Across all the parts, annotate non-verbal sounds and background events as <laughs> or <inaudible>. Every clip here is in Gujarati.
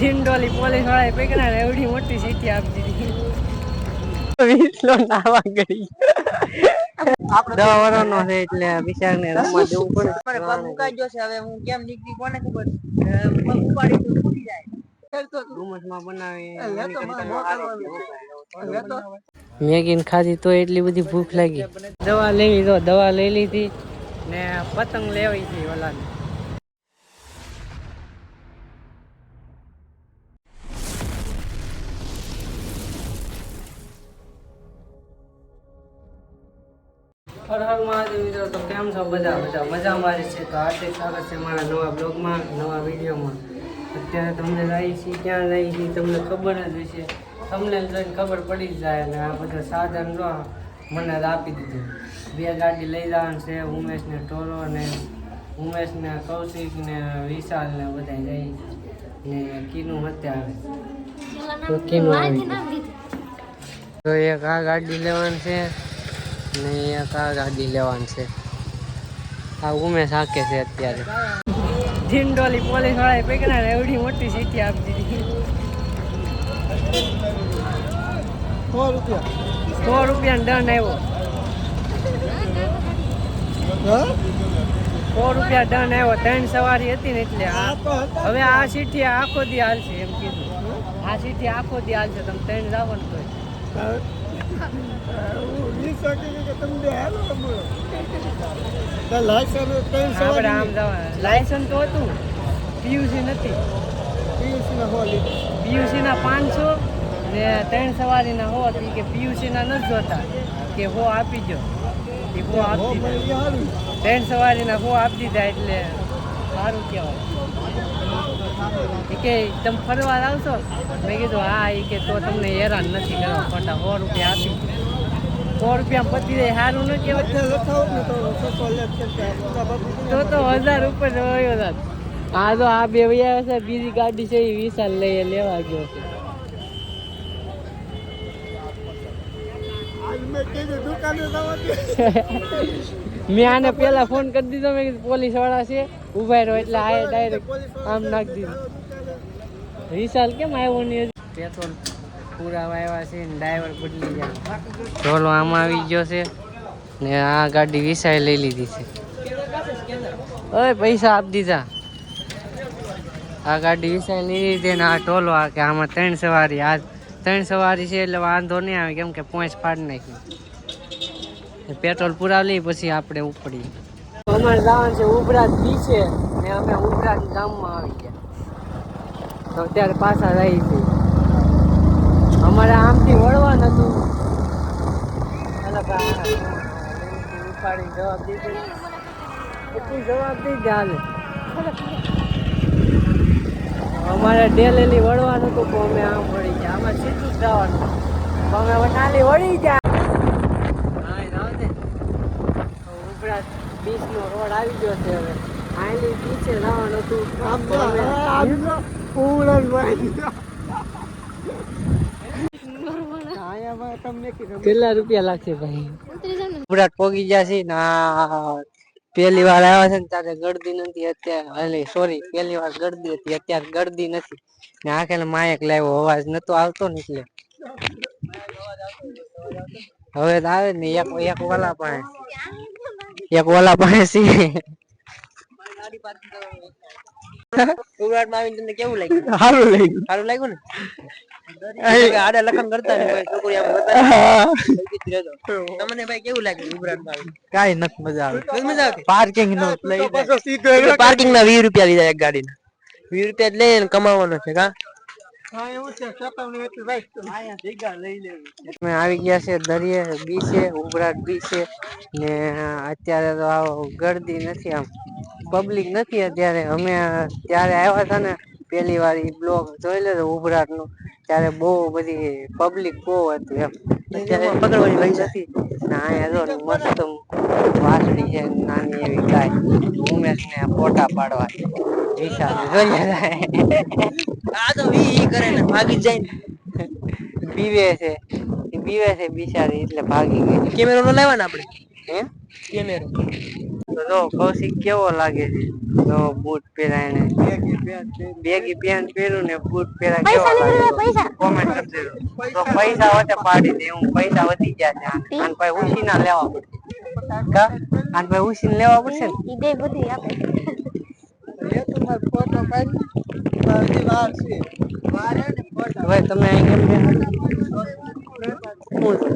ઢીંડોલી પોલીસવાળા પકડા ને એવડી મોટી સીટી આપી દીધી. વીસલો નાવા ગઈ. દવા છે એટલે ને રમવા દેવું પડે. પગ મુકાઈ ગયો છે હવે હું કેમ નીકળી કોને ખબર? અ, પગ ઉપાડી તો ફૂટી જાય. ડુમસમાં બનાવી મેગી ને ખાધી તો એટલી બધી ભૂખ લાગી. દવા લેવી તો દવા લઈ લીધી ને પતંગ લેવી હતી ઓલા હર હર મહાદેવ મિત્રો, તો કેમ છો? બધા બધા મજામાં જ છે. તો હાર્દિક સ્વાગત છે મારા નવા બ્લોગમાં, નવા વિડીયોમાં. અત્યારે તમને રહી છીએ ક્યાં રહી છીએ તમને ખબર જ હશે. તમને જોઈને ખબર પડી જ જાય અને આ બધા સાધન જો મને આપી દીધું. બે ગાડી લઈ જવાનું છે, ઉમેશને ટોરો ને ઉમેશને કૌશિક ને વિશાલ ને બધા જઈ ને કીનું અત્યારે કીનું આવી તો એક આ ગાડી લેવાની છે. ને કા ગાડી લેવાની છે. આ ઉમેશ હાકે છે અત્યારે. ઢીંડોલી પોલીસ વાળાએ પકડા ને એવડી મોટી સીટી આપી દીધી. સો રૂપિયા. સો રૂપિયા દંડ આવ્યો. સો રૂપિયા દંડ આવ્યો. ત્રણ સવારી હતી ને એટલે આ હવે આ સીટી આખો દી હાલશે એમ કીધું. આ સીટી આખો દી હાલશે. તમે ત્રણ જાવ ને તોય. આપણે આમ જવા લાયસન્સ તો હતું. પીયુસી નથી. પીયુસી ના પાંચસો ને ત્રણ સવારી ના હો તો કે પીયુસી નથી જોતા. કે હો આપી જો એ હો આપી ત્રણ સવારી હો આપી દીધા એટલે સારું કહેવાય. કે તમે ફરવા આવશો? મેં કીધું હા એ કે તો તમને હેરાન નથી કરવા ખોટા સો રૂપિયા આપી સો રૂપિયા પતી જાય સારું ન કહેવાય. તો તો હજાર ઉપર રહ્યો હતા હા તો આ બે વૈયા છે બીજી ગાડી છે એ વિશાલ લઈ લેવા ગયો છે. <laughs> મેં આને પેલા ફોન કરી દીધો મેં પોલીસવાળા છે ઊભા રહ્યો એટલે આ ડાયરેક્ટ આમ નાખી દીધું. વિશાલ કેમ આવ્યો નહીં પેટ્રોલ. પૂરા આવ્યા છે ને ડ્રાઈવર બદલી ગયા. ઢોલો આમાં આવી ગયો છે ને આ ગાડી વિસાઈ લઈ લીધી છે. ઓય, પૈસા આપી દીધા. આ ગાડી વિસાઈ લઈ લીધી ને આ ટોલો આ કે આમાં ત્રણ સવારી, આ ત્રણ સવારી છે એટલે વાંધો નહીં આવે કેમ કે પોંચ પાડી નાખી પેટ્રોલ પૂરા લઈ પછી આપણે ઉપડીએ. અમારે જવાનું છે ઉભરાત બીચે ને અમે ઉભરાત ગામમાં આવી ગયા. તો અત્યારે પાછા રહી છે અમારે આમથી વળવાનું હતું. ઉપાડી જવાબ દીધો. એટલી જવાબ દીધી હાલે. અમારે ડેલેલી વળવાનું હતું તો અમે આમ વળી ગયા. આમાં સીધું જવાનું. તો અમે વટાલી વળી ગયા. બીચનો રોડ આવી ગયો છે હવે. આયલી બીચે જવાનું હતું તો અમે- કેટલા રૂપિયા લાગશે ભાઈ? ઉપરાટ પોગી ગયા છે ને પહેલી વાર આવ્યા છે ને ત્યારે ગળદી નથી અત્યારે સોરી પહેલી વાર ગળદી હતી, અત્યારે ગળદી નથી. ને આખે માયક લાવ્યો, અવાજ નતો આવતો ને એટલે. હવે આવે ને એક એક વાલા પાસે. એક વાલા પાસે છે ઉગરાટમાં આવીને તમને કેવું લાગ્યું? <laughs> સારું લાગ્યું. સારું લાગ્યું ને? <laughs> આડે લખન કરતા છોકરી આમ તમને ભાઈ કેવું લાગ્યું ઉગરાટમાં આવીને? કાઈ નથી મજા આવે. મજા આવતી? પાર્કિંગ નો પાર્કિંગ ના વીસ રૂપિયા લીધા એક ગાડી ના વીસ રૂપિયા જ લઈને કમાવાનો છે કા? અમે આવી ગયા છે દરિયે બી છે ઉભરાટ છે ને અત્યારે તો આવો ગળદી નથી આમ. પબ્લિક નથી અત્યારે. અમે ત્યારે આવ્યા હતા ને પહેલી વાર ઈ બ્લોગ જોઈ લેજો ઉભરાટનું ત્યારે બહુ બધી પબ્લિક બહુ હતી એમ. અત્યારે પકડવાની ભાઈ છે. નથી. ને અહીંયા જો મસ્ત વાસળી છે નાની એવી ગાય. ઉમેશ ને ફોટા પાડવા. વિશાલ જોઈ આ તો ઈ કરે ને ભાગી જાય પીવે છે. એ પીવે છે બિચારી એટલે ભાગી ગઈ. કેમેરો નો લાવ્યા ને આપણે? હે? કેમેરો. તો જો કૌશિક કેવો લાગે છે? તો બૂટ પહેરાય બેગી પેન્ટ પહેર્યું ને બૂટ પહેરાય કેવો લાગે? કોમેન્ટ કરી તો પૈસા વચ્ચે પાડી દે હું પૈસા વધી ગયા છે. અને ભાઈ ઉછી ના લેવા પડશે. કા? આને ભાઈ ઉછી લેવા પડશે ને? ઈ દે બધી આપે. ભાઈ તમે અહીં કેમ બેઠા? શું છે?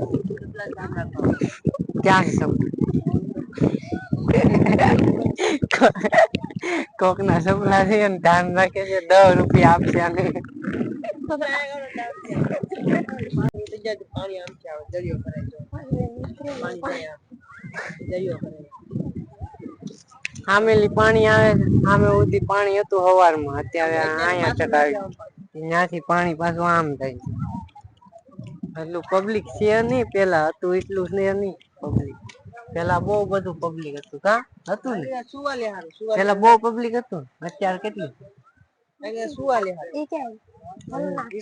કોક ના સપના છે ને ધ્યાન રાખે છે દસ રૂપિયા આપશે અને આમેલી પાણી આવે આમે સુધી પાણી હતું હવારમાં અત્યારે અહીંયા ચટાવી ત્યાંથી પાણી પાછું આમ થાય એટલું પબ્લિક છે નહીં પેલા હતું એટલું છે નહીં પબ્લિક પેલા બહુ બધું પબ્લિક હતું કા? હતું ને? સુવાલે હારું પેલા બહુ પબ્લિક હતું અત્યારે કેટલું? સુવાલે હારું. ઈ ક્યાં?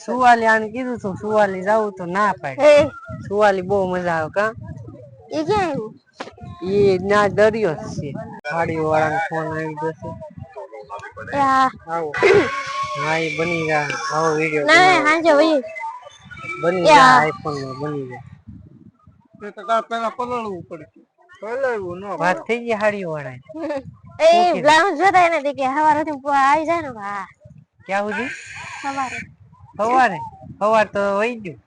સુવાલી આને કીધું તું સુવાલી જાવું તો ના પાડે. સુવાલી બહુ મજા આવે કા? ઈ ક્યાં આવ્યું? ઈ ના દરિયો છે. ગાડી વાળાનો ફોન આવી જશે એ હા આવો. હા એ બની ગયા. આવો વીડિયો ના હાંજે ભાઈ. બની ગયા આઈફોનમાં બની જાય પેલા પલળવું પડે. ન વાત થઈ ગઈ હાડી વાળા <laughs> એ બ્લાઉઝ જોતા એને દેખે હવારે થી આવી જાય ને હા ક્યાં સુધી? સવારે સવારે સવાર તો વહી ગયું.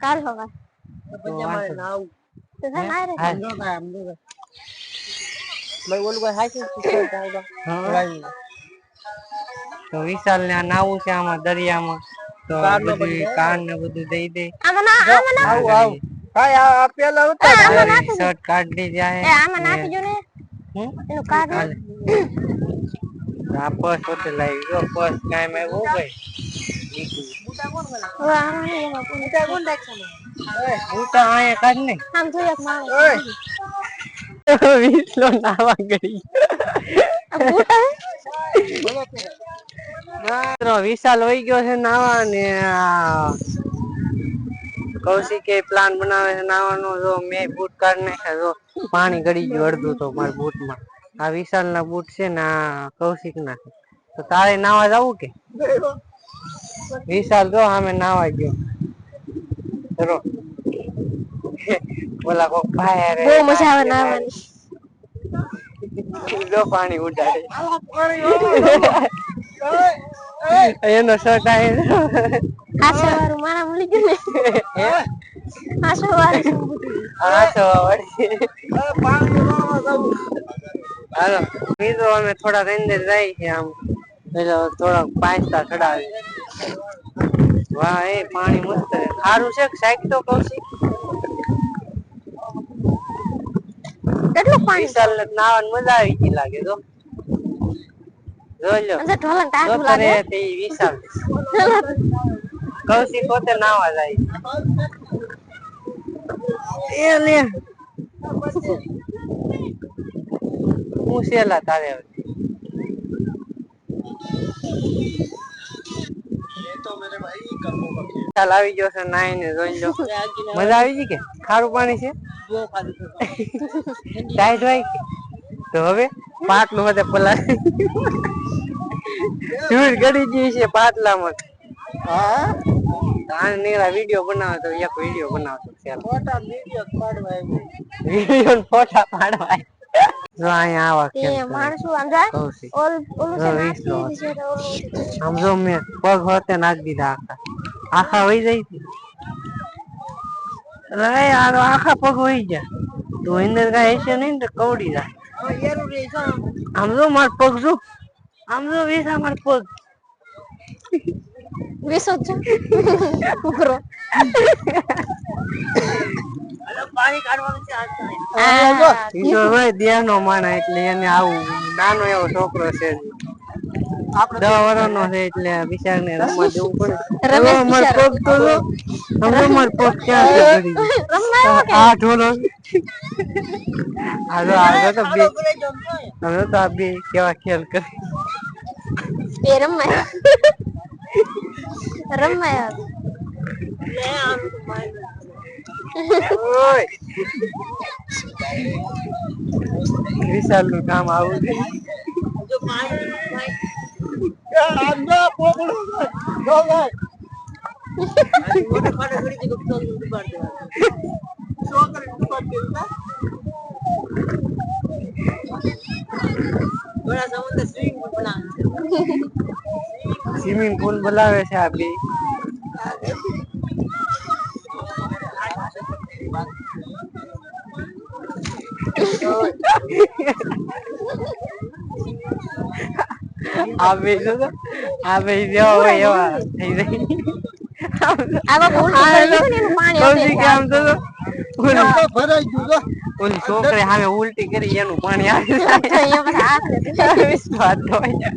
કાલ સવાર તો વિશાલ ને આ નાવું છે આમાં દરિયામાં. તો બધું કાન ને બધું દઈ દે. આમાં ના આમાં ના આવું આવું. હા આ પેલા ઉતાર શર્ટ કાઢી જાય. એ આમાં નાખી જો ને. હું એનું કાઢ. આ પર્સ હોતે લઈ જો પર્સ કાઈ મે આવ્યું ભાઈ. આમાં કોણ કાઢ ને. આમ એક વિસલો નાવા ગઈ. વિશાલ વહી ગયો છે નાવા ને આ કૌશિકે પ્લાન બનાવે છે નાવાનો જો મેં બૂટ કાઢ નાખ્યા જો પાણી ગળી ગયું અડધું તો મારા બૂટમાં આ વિશાલ ના બૂટ છે ને આ કૌશિક ના છે. તો તારે નાવા જવું કે? વિશાલ જો અમે નાવા ગયો. ચલો. બોલા કોક ભાઈ અરે બહુ મજા આવે નાવાની. જો પાણી ઉડાડે. <laughs> એનો શર્ટ આવે આ સવાર મારા મળી ગયું ને. સવાર આ તો વળી હાલો મિત્રો અમે થોડાક અંદર જાય છે આમ. એટલે થોડાક પાંચતા ચડાવી વાહ એ પાણી મસ્ત સારું છે સાઈક તો કૌશિક કેટલું પાણી? ને નાવાની મજા આવી ગઈ લાગે જો જોઈ લો. ઢોલન જો લાગે? તે વિશાલ કૌશિક પોતે નાવા જાય. એ લે. હું શેલા તારે ચાલ આવી ગયો છે નાઈ ને જોઈ લો. મજા આવી ગઈ કે? ખારું પાણી છે? ટાઈટ હોય કે? તો હવે પાટલું બધે પલાળી. <laughs> ધૂળ ગળી ગઈ છે પાટલામાં. આને નીકળા વીડિયો બનાવે તો એક વીડિયો બનાવતો ચાલ વીડિયો ફોટા પાડવા જો અહીંયા આવા એ માણસો આમ ઓલ ઓલું છે જો નાખી. દીધી છે તો ઓલું આમ જો મેં પગ હોતે નાખી દીધા આખા. આખા વહી જાય અરે યાર આખા પગ વહી જાય તો અંદર કાંઈ હશે નહીં ને તો કવડી જાય આમ જો માર પગ જો. આમ જો વીસા માર પગ વીસો જ ઈ તો ભાઈ દેહનો માણા એટલે એને આવું નાનો એવો છોકરો છે દસ વર્ષનો છે એટલે બિચારને રમવા દેવું પડે માર પગ તો પગ ક્યાં છે. રમવા આવ્યો આ ઢોલો આ જો તો બે હવે તો આ બે કેવા ખેલ કરે રમવા આવ્યો ઓય વિશાલનું કામ આવું છે જો થોડા સમુદ્ર સ્વિમિંગ પૂલ બનાવે સ્વિમિંગ પુલ બોલાવે છે આ બે આ બે જો તો એવા થઈ જાય. આવા પાણી આમ તો જો ઓલી- ઓલી છોકરી સામે ઉલટી કરી એનું પાણી આવે તો હોય.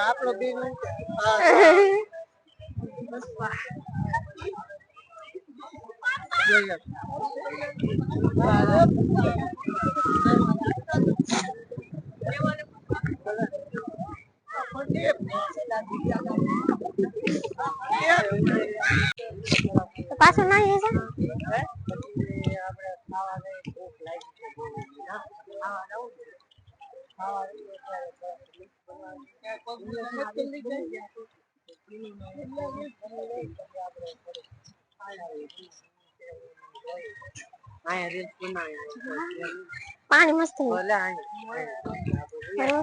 આપણો બી પાછું ના રીલ્સ પાણી મસ્ત.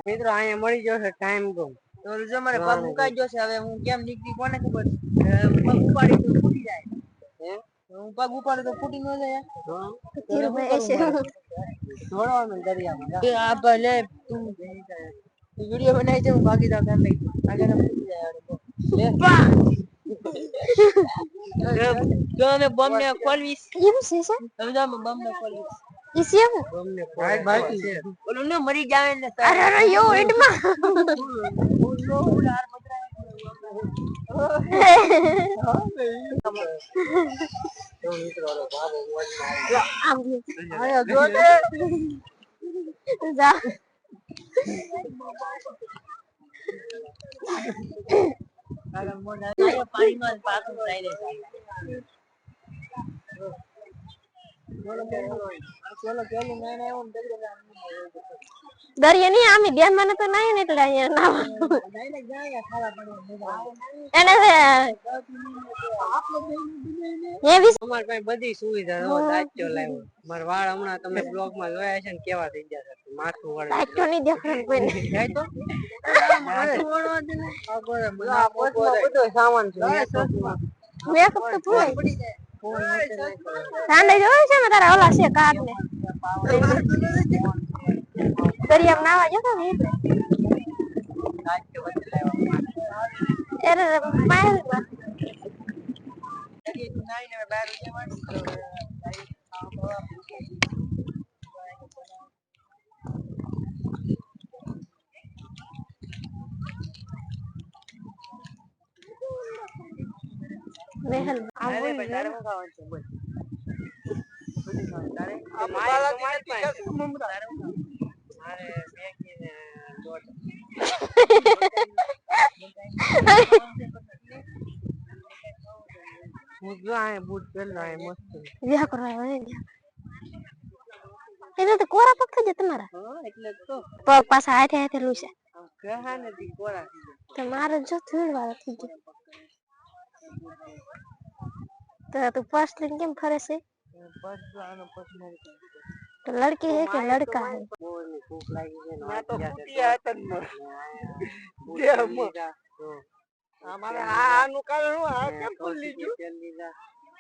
મિત્રો અહીંયા મળી જશે ટાઈમ ગો તો જો મારે પગ મુકાઈ ગયો છે. હવે હું કેમ નીકળી કોને ખબર? પગ ઉપાડી તો ફૂટી જાય. હું? પગ ઉપાડું તો ફૂટી ન જાય. દોડવાનું દરિયામાં આ ભલે તું વીડિયો બનાવી છે હું ભાગી જાવ કેમ નહીં આગળ ફૂટી જાય જો અમે બોમ્બ ને ખોલવીશ. કેમ છે સર? તમે જો બોમ્બ ને ખોલવીશ. ઈ છે એવું? ભાઈ બાકી છે. બોલો ને મરી જાવે ને અરે અરે મોઢ આવે પાણીમાં જ દરિયા નહીં આમી ધ્યાનમાં નતો નાહ્યો ને એટલે અહીંયા પડે એને છે, એ વિશે અમાર પાસે બધી સુવિધા નો દાચ્યો લાવ્યો. મારા વાળ હમણાં તમે બ્લોગમાં જોયા છે ને કેવા થઈ ગયા છે. માથું વળે. સાચો નહીં દેખાડવાનું કોઈને. <laughs> દે ને. આ બધો સામાન છે. મેકઅપ તો પૂરો પડી જોયું. છે ને તારા ઓલા છે કાક ને દરિયામાં નાવા જતો ને એટલે એને માર્યું. મહેલ અરે ભાઈ તારે શું ખાવાનું છે? બોલ. બધું ખાવાનું. તારે મારે તો પાસે. છે. તારે મારે મેગી ને જો બૂટ પહેરલો મસ્ત. કરવા આવ્યો એટલે તો કોરા પગ થઈ જાય તમારા? હા એટલે તો. પગ પાછા હાથે હાથે લૂસે છે કહા નથી કોરા મારે જો થયું વાળા થઈ ગયો. તો તું પર્સ લઈને કેમ ફરે છે. તો લડકી હે કે લડકા હે ને તો તો. હતા ન. જે. અમારે આ આનું કારણ હું આ કેમ પહેરી લીધા.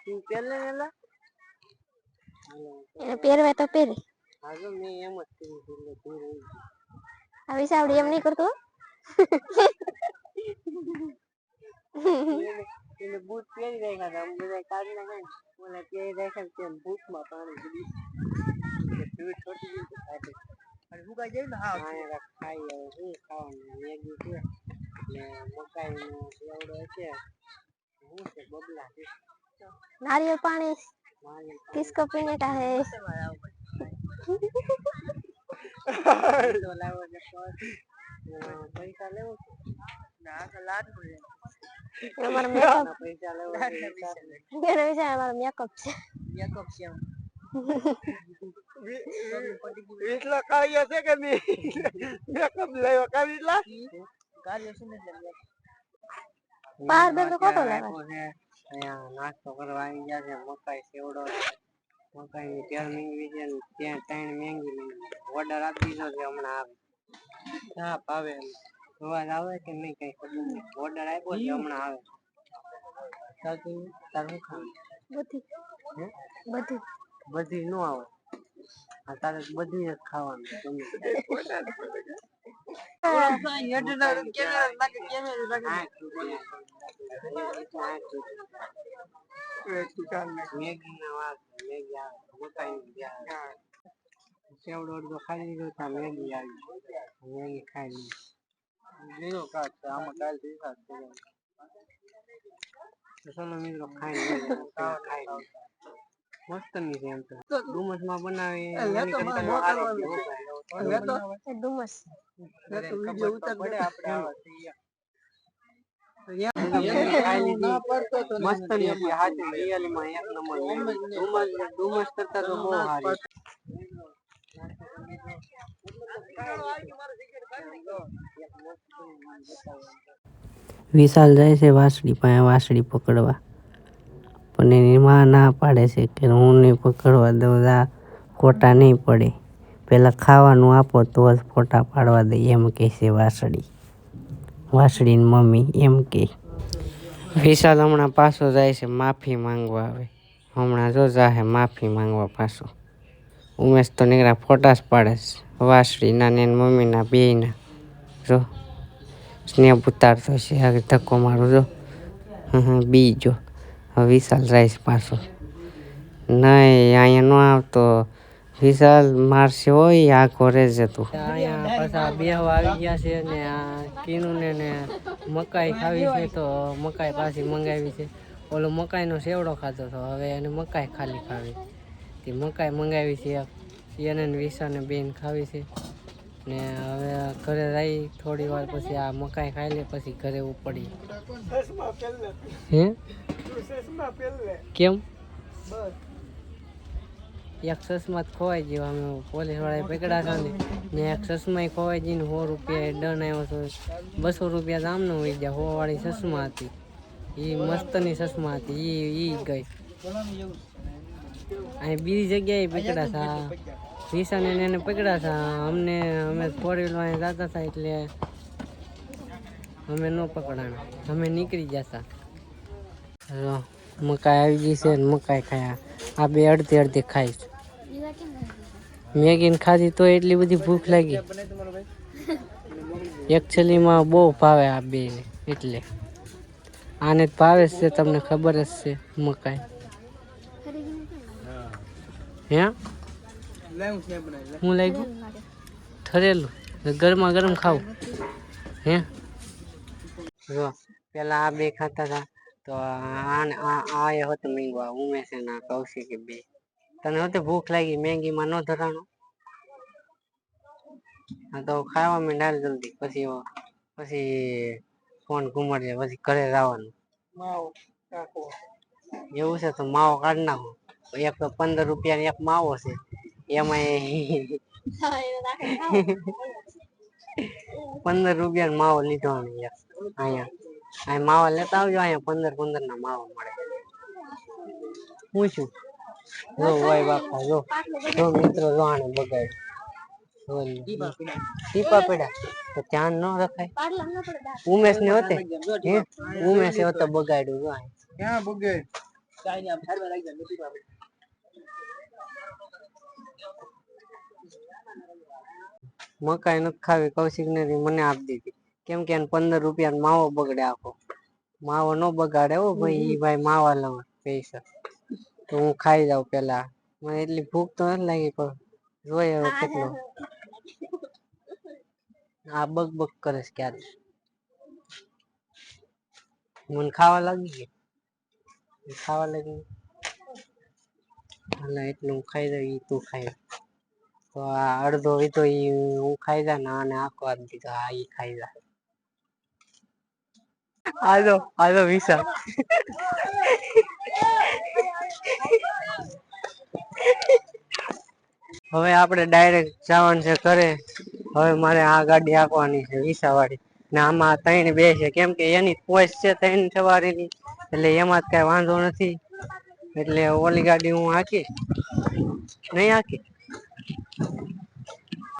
તું પહેરલે ને એલા? હાલો. એને તો પહેરે હા મેં એમ જ રહી ગઈ. આ વિસાવડી એમ નહીં કરતો એટલે બૂટ પહેરી રાખ્યા હતા. બધા કાઢી નાખ્યા ઓલા પહેરી રાખ્યા તેમ બૂટમાં પાણી પીડી પીડ છોટી ગયું ખાતે અને ઉગાઈ જાય ને? હા હા ખાઈ આવે શું ખાવાનું? મેગી છે. ને મકાઈનો એવડો છે શું છે બબલા છે? નારિયેળ પાણી. કિસકો પીને કા હે? લાવો <laughs> પૈસા લેવો ના લાટ બોલે અમારો મેકઅપ પૈસા લેવા બેન વિશે અમારો મેકઅપ છે મેકઅપ છે એટલા કાર્ય છે કે મી મેકઅપ લેવો કાવી એટલા કાર્ય છે ને બાર બેન તો કોટો લેવા અહીંયા નાસ્તો કરવા આવી ગયા છે મકાઈ સેવડો મકાઈ ની તેલ મીંગવી છે ત્યાં ત્રણ મેંગી ઓર્ડર આપી દીધો છે હમણાં આવે હા ભાવે અવાજ આવે કે નહીં કઈ ખબર નહીં. ઓર્ડર આપ્યો છે હમણાં આવે. તારું શું ખાવાનું બધી. બધી. બધી નો આવે. આ તારે બધી જ ખાવાનું ગમે આઠ રૂપિયા. એ તો આઠ રૂપિયા. મેગી વાત મેગી આવે. મકાઈ ની આવે સેવડો ખાઈ લીધો મેગી આવી મેગી ખાઈ લીધી. લીધો કાચ આમાં કાલથી તો ચલો મિત્રો ખાઈ ખાઈ મસ્તની છે એમ તો ડુમસમાં બનાવે એની કરતા તો સારી છે. ડુમસ ખબર તો પડે આપણે આવા. મસ્તની હતી હાચી રિયલી માં એક નંબર ડુમસ ડુમસ કરતા તો બહુ સારી વિશાલ જાય છે વાસળી પાસે વાસળી પકડવા. પણ એની માં ના પાડે છે કે હું નહીં પકડવા દઉં, આ ખોટા નહીં પડે. પેલા ખાવાનું આપો તો જ ફોટા પાડવા દે, એમ કહે છે વાસળી. વાસળીની મમ્મી એમ કે વિશાલ હમણાં પાછો જાય છે માફી માંગવા આવે હમણાં જો જાહે માફી માંગવા પાછો. ઉમેશ તો નીકળ્યા ફોટા જ પાડે છે. વાસળીના ને મમ્મીના બેયના. જો સ્નેપ ઉતારતો છે આગળ ધક્કો મારું, જો. બી, જો. હવે વિશાલ રાઈસ પાછો. નહીં અહીંયા ન આવતો. વિશાલ મારશે હોય, આ ઘરે જ હતું અહીંયા પાછા બેહવા આવી ગયા છે ને આ કીનુને ને મકાઈ ખાવી છે તો મકાઈ પાછી મંગાવી છે. ઓલો મકાઈનો સેવડો ખાતો હતો હવે એને મકાઈ ખાલી ખાવી. તે મકાઈ મંગાવી છે. એક વિસા ને બેન ખાવી છે. ને હવે ઘરે રહી થોડી વાર પછી આ મકાઈ ખાઈ લે, પછી ઘરે ઉપડી. હે? કેમ? એક ચશ્મા જ ખોવાઈ ગયો, અમે પોલીસ વાળાએ પકડ્યા હતા ને. એક ચશ્મા ખોવાઈ ગઈને સો રૂપિયા દંડ આવ્યો હતો બસો રૂપિયા જામનો હોય ગયા, હોવાળી ચશ્મા હતી. એ મસ્તની ચશ્મા હતી એ ઈ ગઈ. અહીં બીજી જગ્યાએ પકડ્યા હતા વિશાને ને એને પકડ્યા હતા અમને અમે ફોર વ્હીલર જતા હતા એટલે અમે ન પકડાણા. અમે નીકળી ગયા હતા જો, મકાઈ આવી ગઈ છે મકાઈ ખાયા. આ બે અડધી અડધી ખાઈશ મેગીને ખાધી તો એટલી બધી ભૂખ લાગી. એકચ્યુઅલીમાં બહુ ભાવે આ બે એટલે. આને ભાવે છે તમને ખબર જ છે મકાઈ. હે? હું લાગ્યું? ઠરેલું. ગરમા ગરમ ખાવું. હે? જો પેલા આ બે ખાતા હતા. તો આ એ હતો મીંગવા ઉમેશ ના કૌશિક બે. તને હતી ભૂખ લાગી મેંગીમાં ન ધરાણો? હા તો ખાવા મેં ડાલ જલ્દી પછી પછી ફોન ઘુમાડજે પછી ઘરે જવાનું એવું છે તો માવો કાઢી નાખો. એક તો પંદર રૂપિયા એક માવો છે. એમાં પંદર રૂપિયા માવો લીધો અહીંયા અહીં માવા લેતા આવજો અહીંયા પંદર પંદર ના માવા મળે. હું છું જો ભાઈ બાપા જો જો મિત્રો જો આને બગાડ ટીપા પડ્યા. તો ધ્યાન ન રખાય. ઉમેશ ને હોતે? હે? ઉમેશ હોતે બગાડ્યું જો અહીં. ક્યાં બુગે? મકાઈ નથી ખાવી, કૌશિક ને મને આપી દીધી. કેમ કે પંદર રૂપિયા માવો બગડે આખો. માવો ન બગાડે હો ભાઈ, ઈ ભાઈ માવા લવા પૈસા. તો હું ખાઈ જાઉં પેલા. મને એટલી ભૂખ તો નથી લાગી, પણ જોઈએ હવે કેટલો. આ બગ બગ કરે ક્યારે મને ખાવા લાગી કે ખાવા લાગી એટલે એટલું ખાઈ દઉં તું ખાઈ તો આ અડધો વીધો ઈ હું ખાઈ જા ને આને આખો આપી દીધો આ ઈ ખાઈ હવે આપણે ડાયરેક્ટ જવાનું છે ઘરે. હવે મારે આ ગાડી આપવાની છે વિસાવાળી ને આમાં ત્રણ બે છે, કેમ કે એની પોઈસ છે ત્રણ સવારીની. એટલે એમાં જ કઈ વાંધો નથી. એટલે ઓલી ગાડી હું હાંકીશ નહીં હાંકી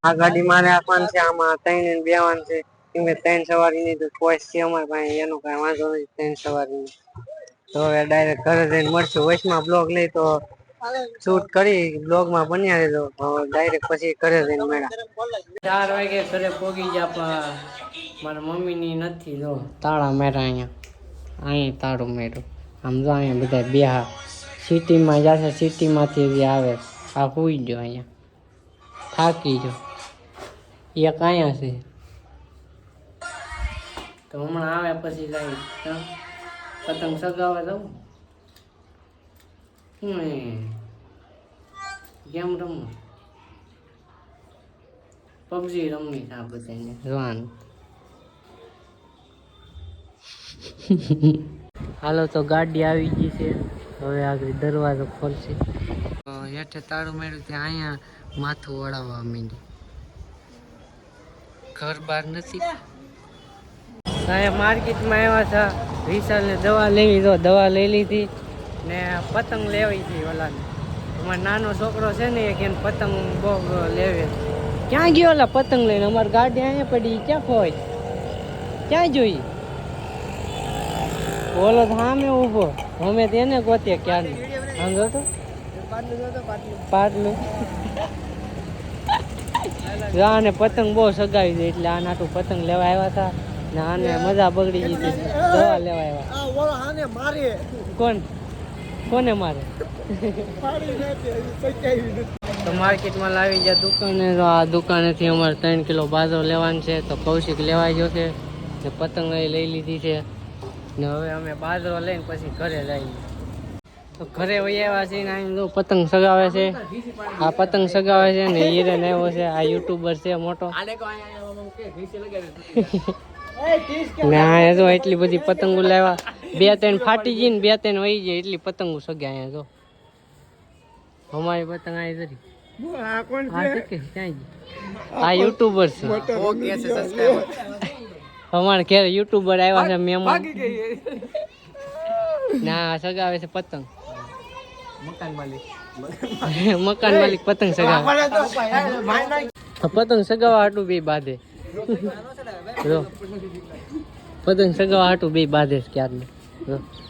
આ ગાડી મારે આપવાની છે, આમાં ત્રણ ને બેવાનું છે. કેમ ત્રણ ત્રણ સવારીની તો પોઈસ છે અમારી પાસે, એનો કઈ વાંધો નથી ત્રણ સવારીની તો હવે ડાયરેક્ટ ઘરે જઈને મળશું. વચમાં બ્લોગ લઈ તો શૂટ કરી બ્લોગમાં બન્યા રહેજો. ડાયરેક્ટ પછી ઘરે જઈને મેળા ચાર વાગે ઘરે પોગી ગયા પણ મારા મમ્મી ની નથી જો, તાળા મેરા અહીંયા. અહીંયા તાળું મેળું આમ જો અહીંયા બધા બેહા. સિટીમાં જશે સિટીમાંથી જે આવે, આ હુઈ ગયો અહીંયા. થાકી જો એ કાંઈ છે તો હમણાં આવે પછી જાય પતંગ સગાવવા જવું. ગેમ રમવું પબજી રમવી છે આ બધાને જોવાનું. <laughs> હાલો તો ગાડી આવી ગઈ છે. હવે આગળ દરવાજો ખોલશે. હેઠે તાળું મેળ્યું ત્યાં અહીંયા માથું વળાવવા માંડ્યું. ઘર બહાર નથી. સાહેબ, માર્કેટમાં આવ્યા હતા. વિશાલને દવા લેવી તો દવા લઈ લીધી ને પતંગ લેવી હતી ઓલાને. અમારો નાનો છોકરો છે ને, એક પતંગ બહુ લેવે. ક્યાં ગયો ઓલા પતંગ લઈને? અમારી ગાડી અહીંયા પડી. ક્યાં ખોઈ ક્યાં જોઈ? તો સામે ઊભો. અમે તેને ગોતે ક્યાં આમ જોતો પાટલું આને પતંગ બહુ સગાવી દે એટલે આ નાટું પતંગ લેવા આવ્યા હતા ને આને મજા બગડી ગઈ હતી. દવા લેવા આવ્યા. કોણ? કોને મારે? તો માર્કેટમાં લાવી ગયા દુકાને તો આ દુકાનેથી અમારે ત્રણ કિલો બાજરો લેવાનું છે તો કૌશિક લેવા ગયો છે ને પતંગ લઈ લીધી છે. ને હવે અમે બાજરો લઈને પછી ઘરે જઈએ તો ઘરે વહી આવ્યા છે ને અહીં બધું પતંગ સગાવે છે. આ પતંગ સગાવે છે ને હિરેન આવ્યો છે. આ યુટ્યુબર છે મોટો. ને આ જો એટલી બધી પતંગો લાવ્યા. બે ત્રણ ફાટી ગઈ ને બે ત્રણ વહી જાય એટલી પતંગો સગ્યા અહીંયા જો. અમારી પતંગ આવી જરી? આ યુટ્યુબર છે. અમારે ઘેર યુટ્યુબર આવ્યા છે મહેમાન. ના સગાવે છે પતંગ. <laughs> મકાન માલિક. પતંગ સગાવે પતંગ સગાવા હાટું બે બાંધે. જો પતંગ સગાવા હાટું બે બાંધે ક્યારને.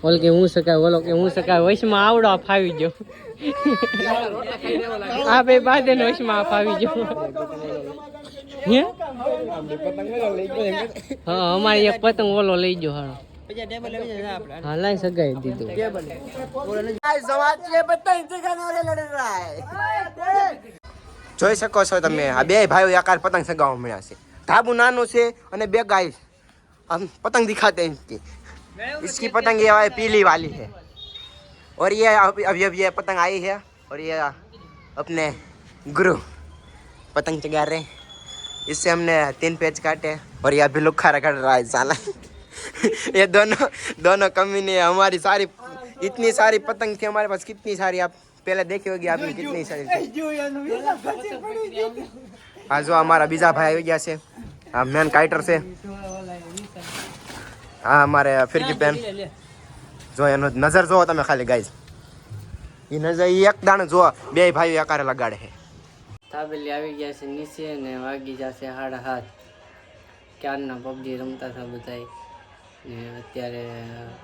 ઓલ કે હું સકાય ઓલો કે હું સકાય વૈશમાં આવડો આ ફાવી ગયો. આ બે બાંધે ને વૈશમાં આ ફાવી ગયો. હે? હા અમારી એક પતંગ ઓલો લઈ ગયો હારો પછી ટેબલ આવી જાય આપણે હા લાઈ સગાઈ દીધું જોઈ શકો છો તમે આ બે ભાઈઓ આકાર પતંગ સગાવવા મળ્યા છે ધાબુ નાનું છે અને બે ગાય हम पतंग दिखाते हैं इनकी इसकी पतंग ये है पीली वाली है और ये अभी अभी अभी ये पतंग आई है और ये अपने गुरु पतंग चगा रहे हैं इससे हमने तीन पेज काटे और ये अभी लुखारा कर रहा है साला ये दोनों दोनों कमी ने हमारी सारी इतनी सारी पतंग थी हमारे पास कितनी सारी आप पहले देखी होगी आपने कितनी सारी थी આ જો અમારા બીજા ભાઈ આવી ગયા છે આ મેન કાઇટર છે આ અમારે ફિરકી પેન જો એનો નજર જોવો તમે ખાલી ગાઈઝ એ નજર ઈ એક દાણ જો બે ભાઈઓ એકારે લગાડે છે તાબેલી આવી ગયા છે નીચે ને વાગી જશે સાડા હાથ ક્યારના પબજી રમતા હતા બધાય ને અત્યારે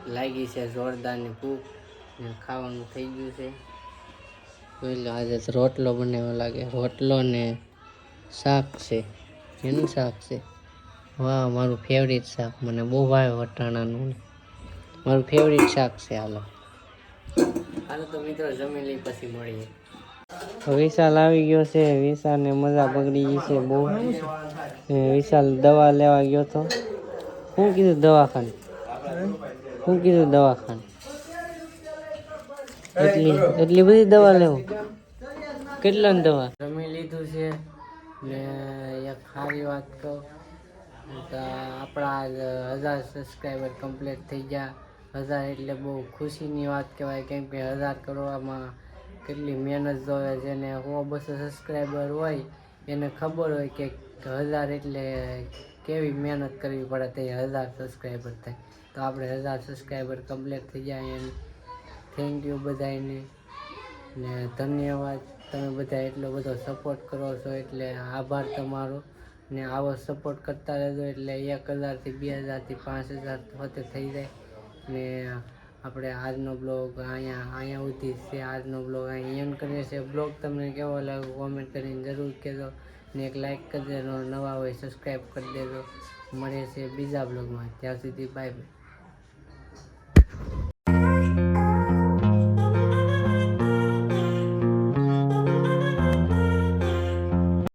લાગી છે જોરદારની ભૂખ ને ખાવાનું થઈ ગયું છે. જોઈ લો આજે રોટલો બનાવ્યો લાગે. રોટલો ને શાક છે. એનું શાક છે? વાહ મારું ફેવરિટ શાક. મને બહુ ભાવે વટાણાનું. મારું ફેવરિટ શાક છે હાલો. હાલો તો મિત્રો જમી લઈ પછી મળીએ. વિશાલ આવી ગયો છે. વિશાલ ને મજા બગડી ગઈ છે બહુ. વિશાલ દવા લેવા ગયો તો. શું કીધું દવાખાને? શું કીધું દવાખાને. એટલી એટલી બધી દવા લેવું. કેટલાની દવા? જમી લીધું છે. ને એક સારી વાત કહું. તો આપણા હજાર સબસ્ક્રાઈબર કમ્પ્લીટ થઈ ગયા. હજાર એટલે બહુ ખુશીની વાત કહેવાય, કેમ કે હજાર કરવામાં કેટલી મહેનત જોવે છે ને સો બસો સબસ્ક્રાઈબર હોય, એને ખબર હોય કે હજાર એટલે કેવી મહેનત કરવી પડે તે હજાર સબસ્ક્રાઈબર થાય. તો આપણે હજાર સબસ્ક્રાઈબર કમ્પ્લીટ થઈ જાય એને થેન્ક યુ બધાને ને ધન્યવાદ. તમે બધા એટલો બધો સપોર્ટ કરો છો એટલે આભાર તમારો. ને આવો સપોર્ટ કરતા રહેજો એટલે એક હજારથી બે હજારથી પાંચ હજાર હોતે થઈ જાય. ને આપણે આજનો બ્લોગ અહીંયા અહીંયા ઉધી છે. આજનો બ્લોગ અહીં એન્ડ કરીએ છીએ. બ્લોગ તમને કેવો લાગ્યો કોમેન્ટ કરીને જરૂર કહેજો. ને એક લાઈક કરી દેજો નવા હોય સબસ્ક્રાઈબ કરી દેજો. મળે છે બીજા બ્લોગમાં ત્યાં સુધી બાય બાય